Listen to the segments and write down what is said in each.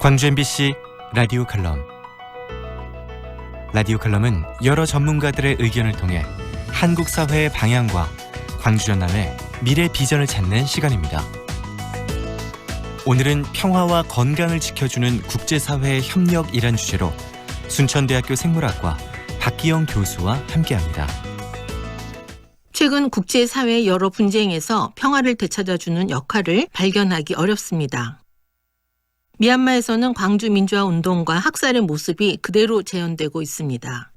광주 MBC 라디오 칼럼 라디오 칼럼은 여러 전문가들의 의견을 통해 한국 사회의 방향과 광주 전남의 미래 비전을 찾는 시간입니다. 오늘은 평화와 건강을 지켜주는 국제사회의 협력이란 주제로 순천대학교 생물학과 박기영 교수와 함께합니다. 최근 국제사회 여러 분쟁에서 평화를 되찾아주는 역할을 발견하기 어렵습니다. 미얀마에서는 광주 민주화 운동과 학살의 모습이 그대로 재현되고 있습니다.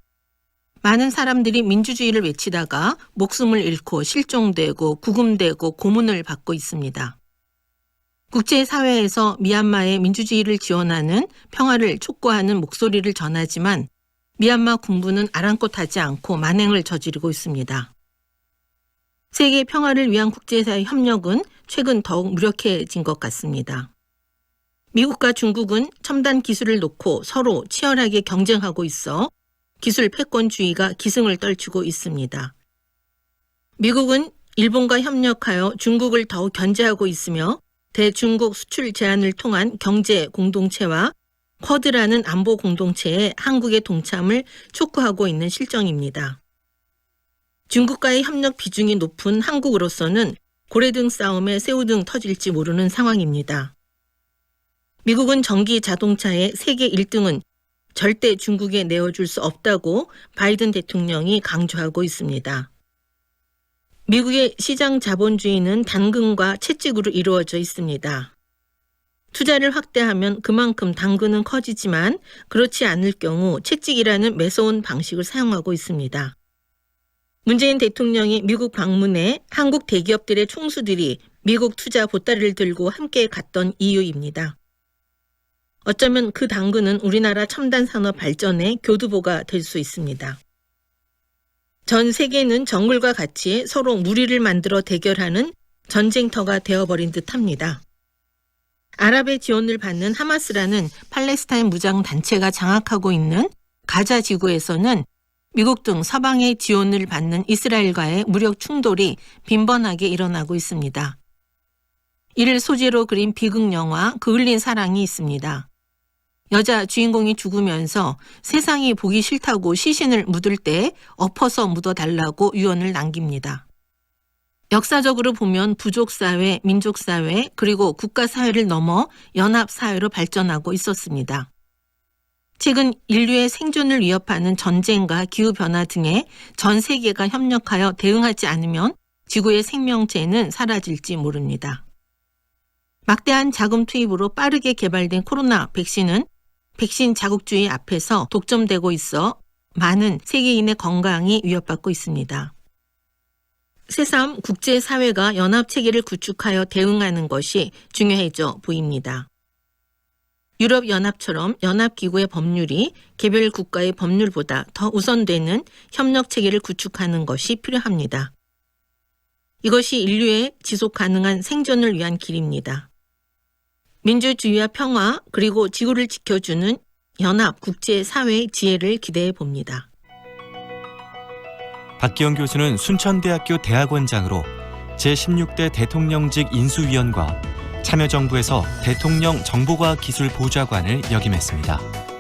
많은 사람들이 민주주의를 외치다가 목숨을 잃고 실종되고 구금되고 고문을 받고 있습니다. 국제사회에서 미얀마의 민주주의를 지원하는 평화를 촉구하는 목소리를 전하지만 미얀마 군부는 아랑곳하지 않고 만행을 저지르고 있습니다. 세계 평화를 위한 국제사회 협력은 최근 더욱 무력해진 것 같습니다. 미국과 중국은 첨단 기술을 놓고 서로 치열하게 경쟁하고 있어 기술 패권주의가 기승을 떨치고 있습니다. 미국은 일본과 협력하여 중국을 더욱 견제하고 있으며 대중국 수출 제한을 통한 경제 공동체와 쿼드라는 안보 공동체에 한국의 동참을 촉구하고 있는 실정입니다. 중국과의 협력 비중이 높은 한국으로서는 고래등 싸움에 새우등 터질지 모르는 상황입니다. 미국은 전기 자동차의 세계 1등은 절대 중국에 내어줄 수 없다고 바이든 대통령이 강조하고 있습니다. 미국의 시장 자본주의는 당근과 채찍으로 이루어져 있습니다. 투자를 확대하면 그만큼 당근은 커지지만 그렇지 않을 경우 채찍이라는 매서운 방식을 사용하고 있습니다. 문재인 대통령이 미국 방문에 한국 대기업들의 총수들이 미국 투자 보따리를 들고 함께 갔던 이유입니다. 어쩌면 그 당근은 우리나라 첨단 산업 발전의 교두보가 될 수 있습니다. 전 세계는 정글과 같이 서로 무리를 만들어 대결하는 전쟁터가 되어버린 듯 합니다. 아랍의 지원을 받는 하마스라는 팔레스타인 무장 단체가 장악하고 있는 가자 지구에서는 미국 등 서방의 지원을 받는 이스라엘과의 무력 충돌이 빈번하게 일어나고 있습니다. 이를 소재로 그린 비극 영화 그을린 사랑이 있습니다. 여자 주인공이 죽으면서 세상이 보기 싫다고 시신을 묻을 때 엎어서 묻어달라고 유언을 남깁니다. 역사적으로 보면 부족사회, 민족사회, 그리고 국가사회를 넘어 연합사회로 발전하고 있었습니다. 최근 인류의 생존을 위협하는 전쟁과 기후변화 등에 전 세계가 협력하여 대응하지 않으면 지구의 생명체는 사라질지 모릅니다. 막대한 자금 투입으로 빠르게 개발된 코로나 백신은 백신 자국주의 앞에서 독점되고 있어 많은 세계인의 건강이 위협받고 있습니다. 새삼 국제사회가 연합체계를 구축하여 대응하는 것이 중요해져 보입니다. 유럽연합처럼 연합기구의 법률이 개별 국가의 법률보다 더 우선되는 협력체계를 구축하는 것이 필요합니다. 이것이 인류의 지속 가능한 생존을 위한 길입니다. 민주주의와 평화 그리고 지구를 지켜주는 연합 국제사회의 지혜를 기대해 봅니다. 박기영 교수는 순천대학교 대학원장으로 제16대 대통령직 인수위원과 참여정부에서 대통령 정보과기술 보좌관을 역임했습니다.